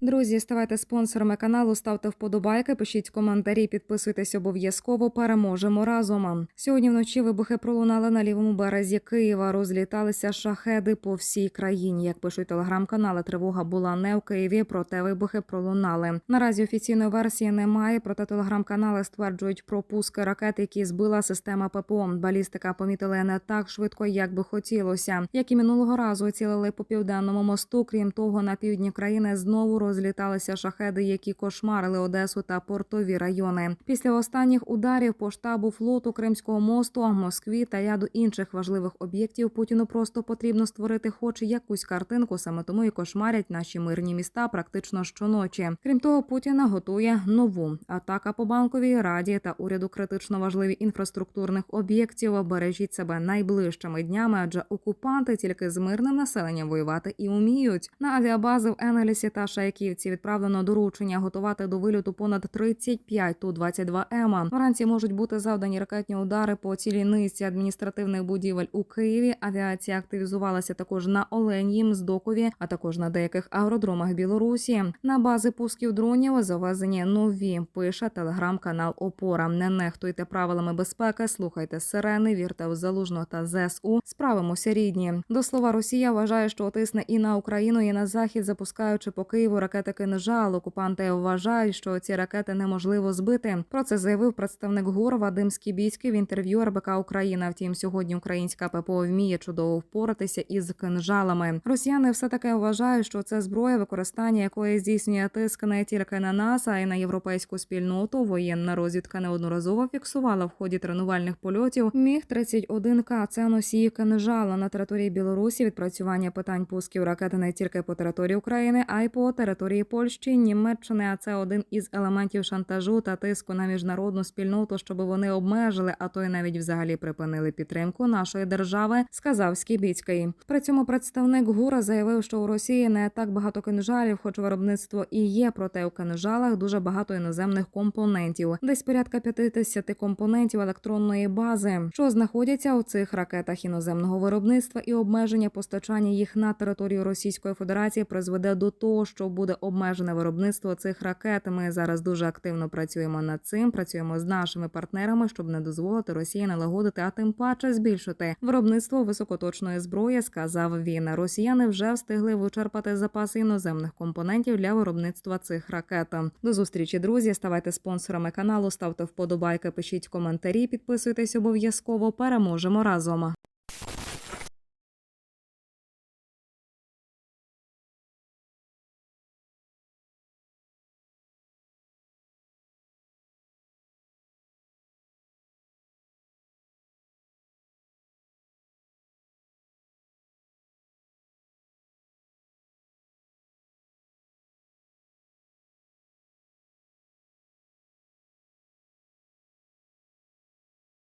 Друзі, ставайте спонсорами каналу, ставте вподобайки, пишіть коментарі, підписуйтесь обов'язково. Переможемо разом. Сьогодні вночі вибухи пролунали на лівому березі Києва. Розліталися шахеди по всій країні. Як пишуть телеграм-канали, тривога була не в Києві, проте вибухи пролунали. Наразі офіційної версії немає. Проте телеграм-канали стверджують про пуски ракет, які збила система ППО. Балістика помітили не так швидко, як би хотілося. Як і минулого разу цілили по південному мосту. Крім того, на півдні країни знову розліталися шахеди, які кошмарили Одесу та портові райони. Після останніх ударів по штабу флоту Кримського мосту, Москві та ряду інших важливих об'єктів Путіну просто потрібно створити хоч якусь картинку. Саме тому і кошмарять наші мирні міста практично щоночі. Крім того, Путіна готує нову атака по банковій раді та уряду критично важливі інфраструктурних об'єктів. Бережіть себе найближчими днями, адже окупанти тільки з мирним населенням воювати і уміють. На авіабази в Енгельсі та Шайківці відправлено доручення готувати до вильоту понад 35 ту 22 м Вранці можуть бути завдані ракетні удари по цілій низці адміністративних будівель у Києві. Авіація активізувалася також на Оленїм, Здокові, а також на деяких аеродромах Білорусі. На бази пусків дронів завезені нові. Пише телеграм-канал Опора. Не нехтуйте правилами безпеки, слухайте сирени, вірте в залужно та ЗСУ. Справимося рідні. До слова, Росія вважає, що тисне і на Україну, і на захід, запускаючи по Києву ракети кинжал. Окупанти вважають, що ці ракети неможливо збити. Про це заявив представник ГУР Вадим Скібіцький в інтерв'ю РБК Україна. Втім, сьогодні українська ППО вміє чудово впоратися із кинжалами. Росіяни все таки вважають, що це зброя, використання якої здійснює тиск не тільки на нас, а й на європейську спільноту. Воєнна розвідка неодноразово фіксувала в ході тренувальних польотів. Міг 31 к це носії кинжала на території Білорусі. Відпрацювання питань пусків ракети не тільки по території України, а й по території Польщі, Німеччини. А це один із елементів шантажу та тиску на міжнародну спільноту, щоб вони обмежили, а то й навіть взагалі припинили підтримку нашої держави, сказав Скібіцький. При цьому представник ГУРа заявив, що у Росії не так багато кинжалів, хоч виробництво і є. Проте у кинжалах дуже багато іноземних компонентів, десь порядка 50 компонентів електронної бази, що знаходяться у цих ракетах іноземного виробництва, і обмеження постачання їх на територію Російської Федерації призведе до того, що буде обмежене виробництво цих ракет. Ми зараз дуже активно працюємо над цим. Працюємо з нашими партнерами, щоб не дозволити Росії налагодити, а тим паче збільшити виробництво високоточної зброї. Сказав він. Росіяни вже встигли вичерпати запаси іноземних компонентів для виробництва цих ракет. До зустрічі, друзі. Ставайте спонсорами каналу, ставте вподобайки, пишіть коментарі, підписуйтесь обов'язково. Переможемо разом.